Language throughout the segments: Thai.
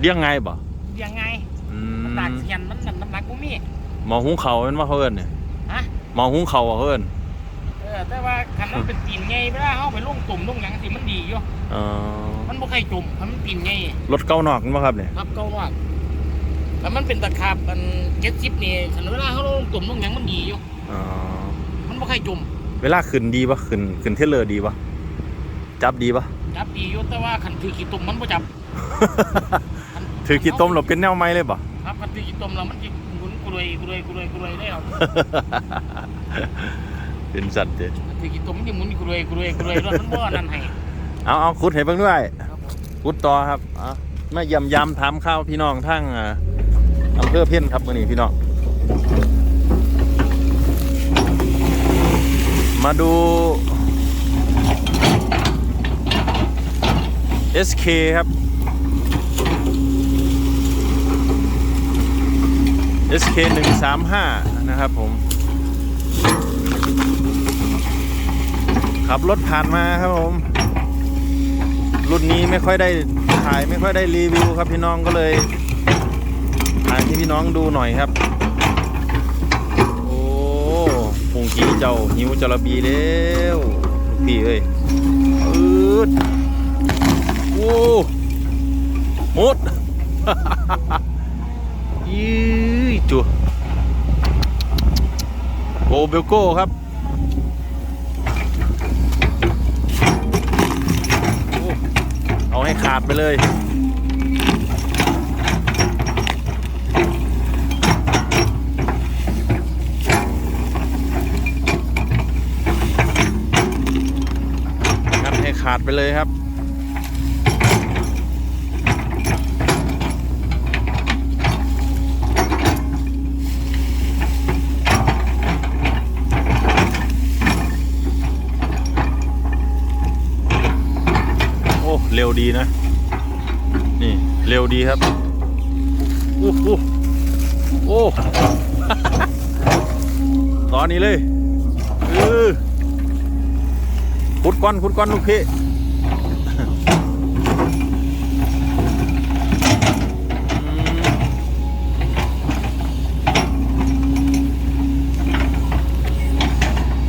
เลี้ยงไงบ่ยังไงอืมันหนักมเสียนมันน้ำหนักกูมีหมอหุงเขาวแมันว่าเขาเอิ้นเนี่ยฮะหมอหุงเขาวอะเขาเอิ้นเออแต่ว่าคันมันเป็นตีนไงเวลาเขาไปลงตุ่มลงหยังสิมันดีอยู่เอ่อมันบ่เคยจุ่มคันมันตีนไงรถเก้านอกมั้งครับเนี่ยครับเก่ามากแต่มันเป็นตะขาบมันเก็ตซิปนี่คันเวลาเขาลงตุ่มลงหยังมันดีอยู่ เอ่อมันบ่เคยจุ่มเวลาขึ้นดีปะขึ้นขึ้นเทเลอร์ดีปะจับดีปะ จับดีอยู่แต่ว่าคันถือขี้ตุ่มมันบ่จับคัน ถือขี้ต้มเราเป็นแนวไม้เลยปะครับคันถือขี้ตุ่มแล้วมันสิหมุนกุรวยกุรวยกุรวยกุรวยได้ครับเป็นสัตว์เด้คันถือขี้ตุ่มมันสิหมุนกุรวยกุรวยกุรวยรถมันบ่นั่นให้เอาเอาขุดให้เบิ่งด้วยครับผมขุดต่อครับเอามาเยี่ยมยามถามข้าวพี่น้องทั้งอ่าอำเภอเพี้ยนครับมื้อนี้พี่น้องมาดู SK ครับ SK 135นะครับผม ขับรถผ่านมาครับผม รุ่นนี้ไม่ค่อยได้ถ่ายไม่ค่อยได้รีวิวครับพี่น้องก็เลยถ่ายให้พี่น้องดูหน่อยครับ โอ้พุงกี้เจ้าหิวจระบีแล้วลูกพี่เอ้ยอืดโอ้หมดยื จัวโอเบลโก้ครับอเอาให้ขาดไปเลยงัดให้ขาดไปเลยครับ เร็วดีนะ นี่เร็วดีครับโอู้หูโอ้ตอนนี้เลยเออขุดก้อนขุดก้อนลูกพี่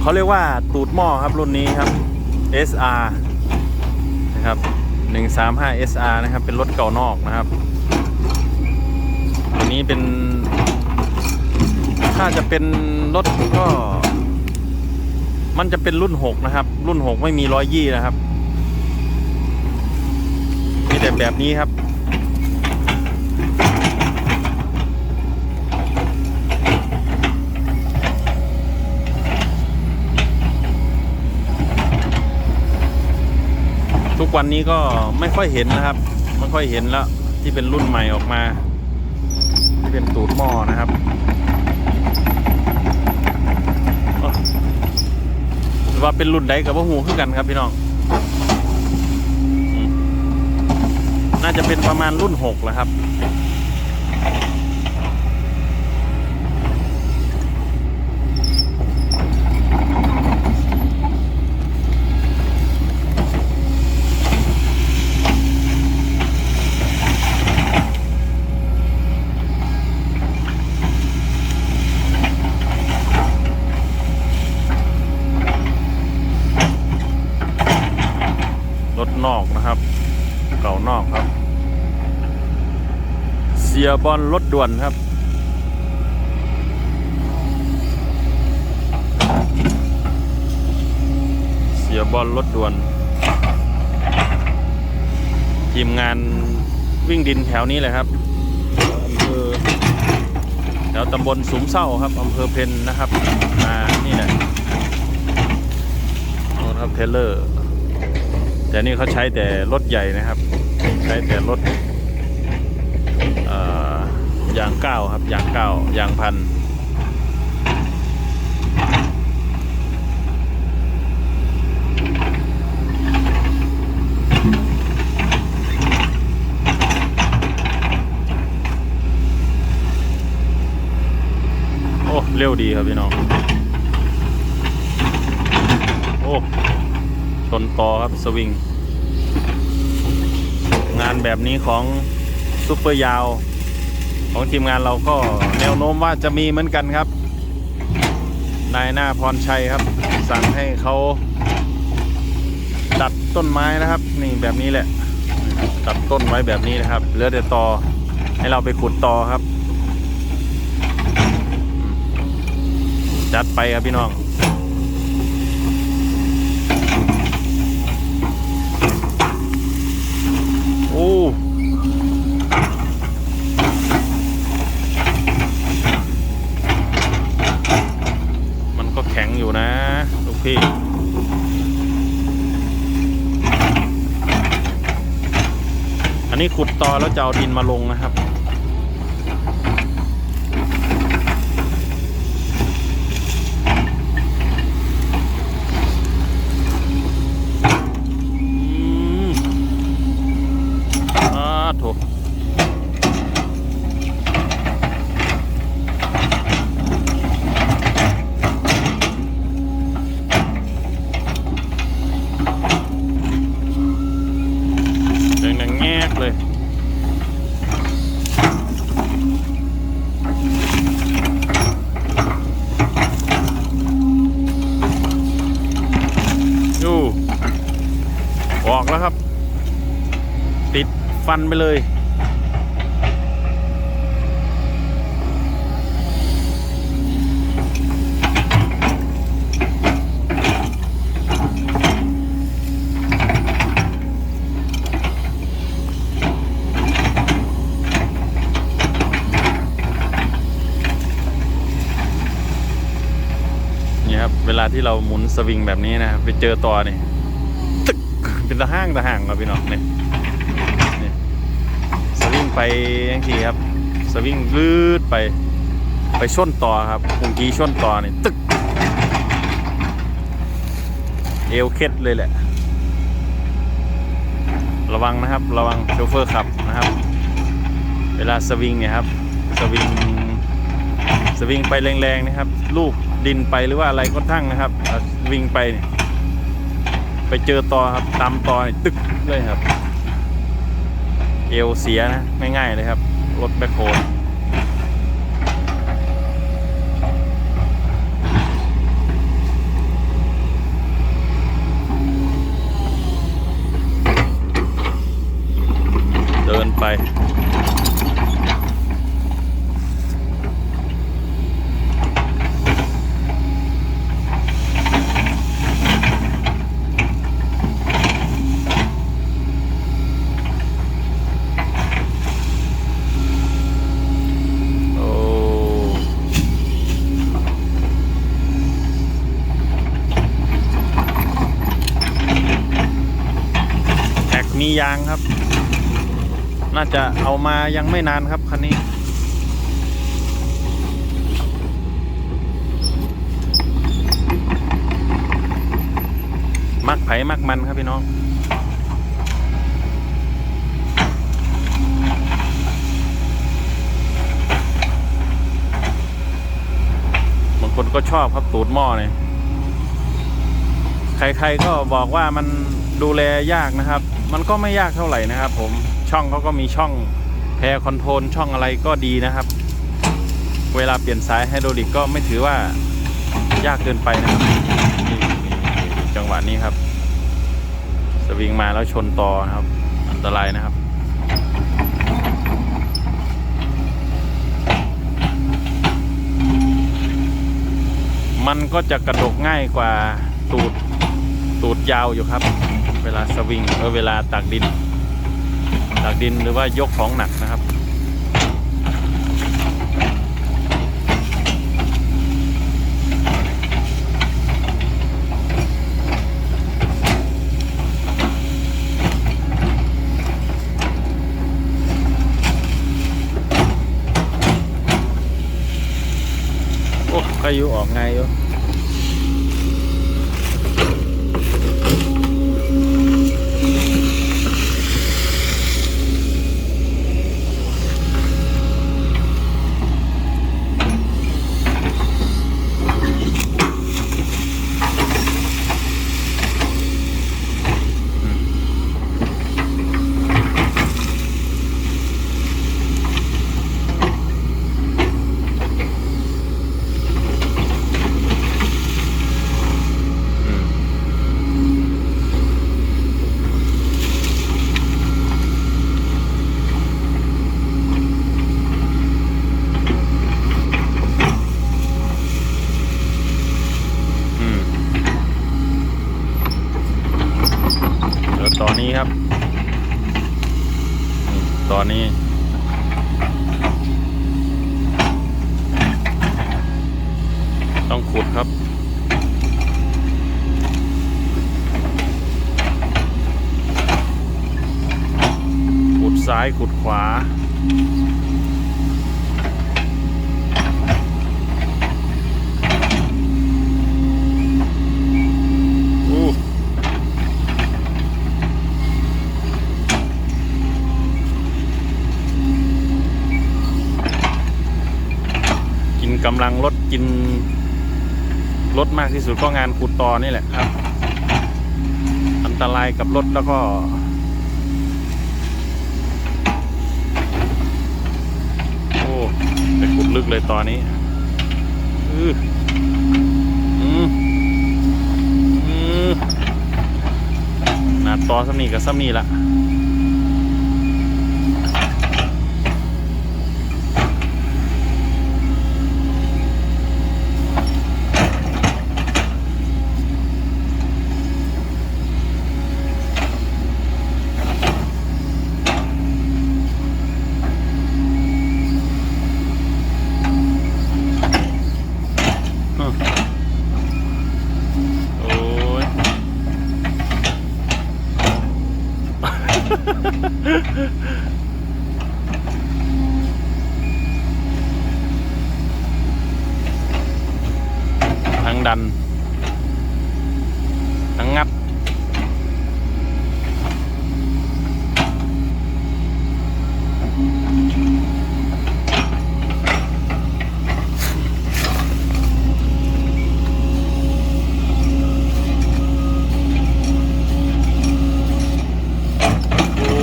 เขาเรียกว่าตูดหม้อครับรุ่นนี้ครับ SR นะครับ 135 SR นะครับ เป็นรถเก่านอกนะครับ อันนี้เป็น ถ้าจะเป็นรถก็ มันจะเป็นรุ่น 6 นะครับ รุ่น 6 ไม่มีร้อยยี่นะครับ มีแต่แบบนี้ครับ วันนี้ก็ไม่ค่อยเห็นนะครับ ไม่ค่อยเห็นแล้วที่เป็นรุ่นใหม่ออกมา ที่เป็นตูดหม้อนะครับว่าเป็นรุ่นใดกับว่าหูขึ้นกันครับพี่น้อง น่าจะเป็นประมาณรุ่นหกแล้วครับ รถนอกนะครับ เก่านอกครับ เสีย บอลรถด่วนครับเสียบอลรถด่วน ทีมงานวิ่งดินแถวนี้เลยครับอำเภอแถวตำบลสุมเศร้าครับอำเภอเพนนะครับมานี่แหละโน่ครับเทเลอร์ แต่นี่เขาใช้แต่รถใหญ่นะครับ ใช้แต่รถ ยางเก้าครับยางเก้ายางพันโอ้เร็วดีครับพี่น้องโอ้ชนต่อครับสวิง งานแบบนี้ของซุปเปอร์ยาว ของทีมงานเราก็แนวโน้มว่าจะมีเหมือนกันครับ นายหน้าพรชัยครับ สั่งให้เขาตัดต้นไม้นะครับ นี่แบบนี้แหละ ตัดต้นไว้แบบนี้นะครับเหลือแต่ตอให้เราไปขุดตอครับ จัดไปครับพี่น้องโอ้ มันก็แข็ง อยู่นะลูกพี่อันนี้ขุดตอแล้วจะเอาดินมาลงนะครับ อืมอ่าโถแดงๆแงกเลย อยู่ ออกแล้วครับ ติด ฟันไปเลย นี่ครับ เวลาที่เราหมุนสวิงแบบนี้นะครับไปเจอตัวนี่ตึกเป็นตะห้างตะห่างครับพี่น้องเนี่ย ไปยังทีครับ สวิงลืดไป ไปชนต่อครับพุงกี้ชนต่อนี่ตึก เอวเคล็ดเลยแหละ ระวังนะครับ ระวังโชเฟอร์ขับนะครับ เวลาสวิงเนี่ยครับ สวิง สวิงไปแรงๆนะครับ ลูกดินไปหรือว่าอะไรก็ทั้งนะครับ วิ่งไปเนี่ยไปเจอต่อครับ ตามต่อนี่ตึกเลยครับ เอวเสียนะง่ายๆเลยครับ รถแบคโฮเดินไป มียางครับ น่าจะเอามายังไม่นานครับคันนี้ มักไผ่มักมันครับพี่น้องบางคนก็ชอบครับตูดหม้อเนี่ยใครๆก็บอกว่ามันดูแลยากนะครับ มันก็ไม่ยากเท่าไหร่นะครับ ผมช่องเขาก็มีช่องแพรคอนโทรลช่องอะไรก็ดีนะครับ เวลาเปลี่ยนสายไฮดรอลิกก็ไม่ถือว่ายากเกินไปนะครับจังหวะนี้ครับ สวิงมาแล้วชนต่อนะครับ อันตรายนะครับมันก็จะกระดกง่ายกว่าตูดตูดยาวอยู่ครับ เวลาสวิงเออเวลาตักดิน ตักดินหรือว่ายกของหนักนะครับโอ้ใครอยู่ออกไงอยู่ ขุดขวา กินกำลังรถกินรถมากที่สุดก็งานขุดตอนี่แหละครับ อันตรายกับรถแล้วก็ โอ้ไปขุดลึ กเลยตอนนี้อืออืออือหนาตอซ้ำนี่กับซ้ำนี่ละฮึโอ้ย ทั้งดัน ทั้งงัด โอ้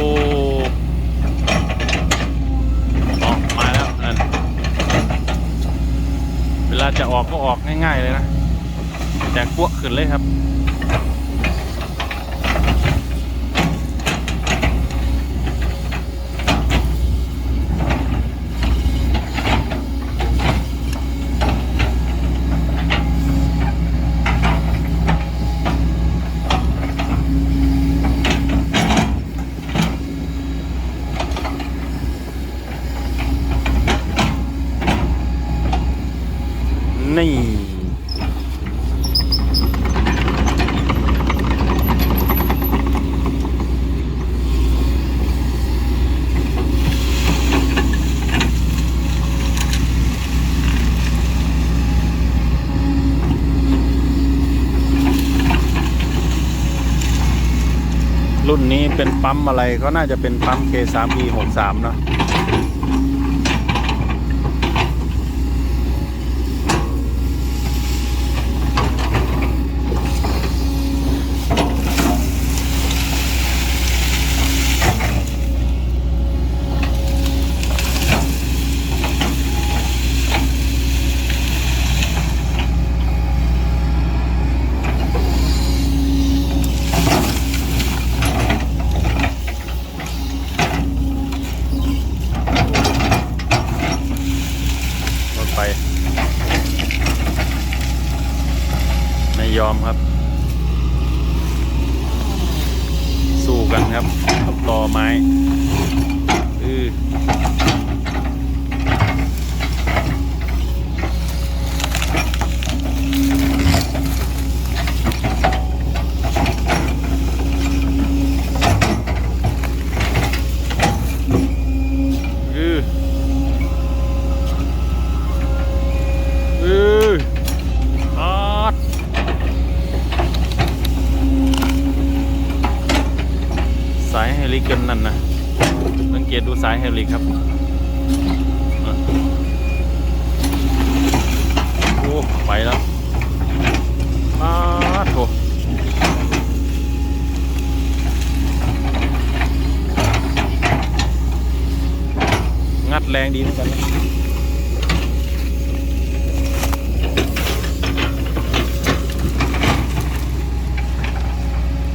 ออกมาแล้วนั่นเวลาจะออกก็ออกง่าย ๆ เลยนะ แตกพวก ขึ้นเลยครับ นี่ รุ่นนี้เป็นปั๊มอะไรก็น่าจะเป็นปั๊ม K3E 63 เนาะ รถไฟไม่ยอมครับ สู้กันครับกับต่อไม้อืออือ เอออาดสายเฮลิเกนนั่นนะสังเกตดูสายเฮลิครับอะโอ้ไปแล้วอาดโถงัดแรงดีเหมือนกันนะ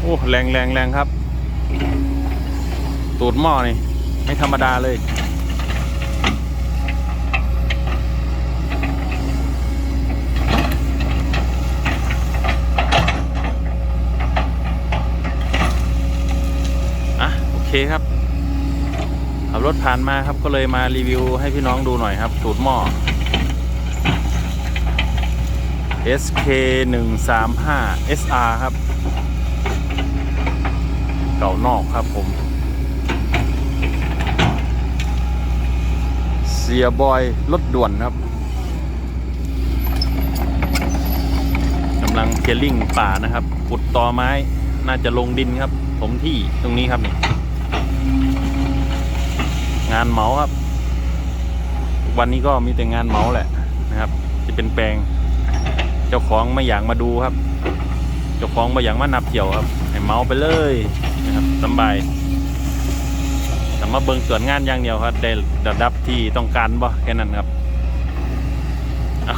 โอ้แรงแรงแรงครับ ตูดหม้อนี่ไม่ธรรมดาเลยอะโอเคครับขับ รถผ่านมาครับก็เลยมารีวิวให้พี่น้องดูหน่อยครับ สูตรหม้อ SK 1 3 5 SR ครับ เก่านอกครับผม เสียบอยรถด่วนครับกำลังเคลียร์ลิงป่านะครับขุดตอไม้น่าจะลงดินครับ ผมที่ตรงนี้ครับนี่ งานเหมาครับ วันนี้ก็มีแต่งานเหมาแหละนะครับ จะเป็นแปลง เจ้าของไม่อยากมาดูครับ เจ้าของไม่อยากมานับเกี่ยวครับให้เหมาไปเลยนะครับสบายแต่มาเบิ่งส่วนงานอย่างเดียวครับได้ระดับที่ต้องการบ่แค่นั้นครับ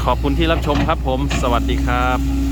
ขอบคุณที่รับชมครับผม สวัสดีครับ